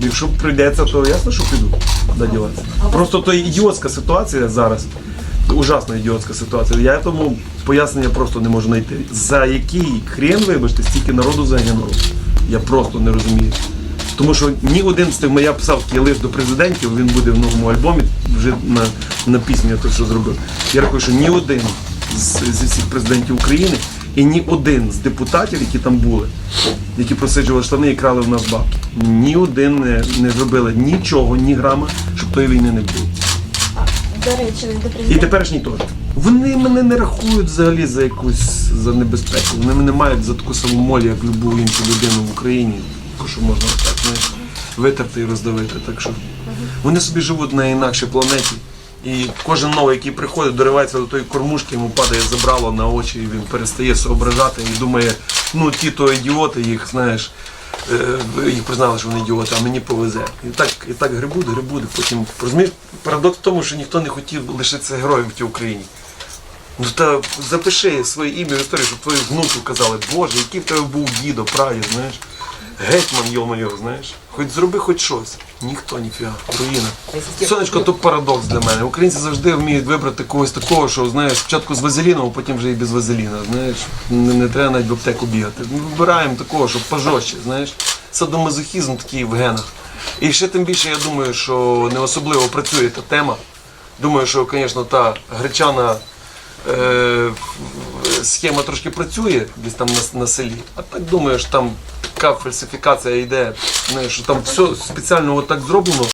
якщо прийдеться, то ясно, що піду. Куди. Просто то ідіотська ситуація зараз. Ужасна ідіотська ситуація. Я тому пояснення просто не можу знайти. За який хрен, вибачте, стільки народу загинуло. Я просто не розумію. Тому що ні один з тих, я писав такий лист до президентів, він буде в новому альбомі, вже на, на пісні я то, що зробив. Я рахую, що ні один з, зі всіх президентів України і ні один з депутатів, які там були, які просиджували штани і крали в нас бабки, ні один не, не зробили нічого, ні грама, щоб тої війни не було. До речі, до І президента. теперішній теж. Вони мене не рахують взагалі за якусь за небезпеку. Вони мене мають за таку саму молі, як любу іншу людину в Україні, таку, що можна так знаєш, витерти і роздавити. Так що вони собі живуть на інакшій планеті. І кожен новий, який приходить, доривається до тої кормушки, йому падає забрало на очі, і він перестає соображати і думає, ну ті то ідіоти, їх знаєш, е, їх признали, що вони ідіоти, а мені повезе. І так, і так грибуть, грибуть, потім розумієш, парадокс в тому, що ніхто не хотів лишитися героєм в тій Україні. Ну та запиши своє ім'я в історію, щоб твої внуки казали, Боже, який в тебе був дідо, прадід, знаєш. Гетьман, йо-моє, знаєш. Хоч зроби хоч щось. Ніхто, ніфіга, руїна. Сонечко, то парадокс для мене. Українці завжди вміють вибрати когось такого, що знаєш, спочатку з вазеліном, а потім вже і без вазеліна. Знаєш, не, не треба навіть в аптеку бігати. Ми вибираємо такого, щоб пожорстче, знаєш. Садомазохізм такий в генах. І ще тим більше я думаю, що не особливо працює та тема. Думаю, що, звісно, та гречана е, схема трошки працює десь там на, на селі. А так думаю, що там така фальсифікація йде, знаєш, що там все спеціально отак зроблено,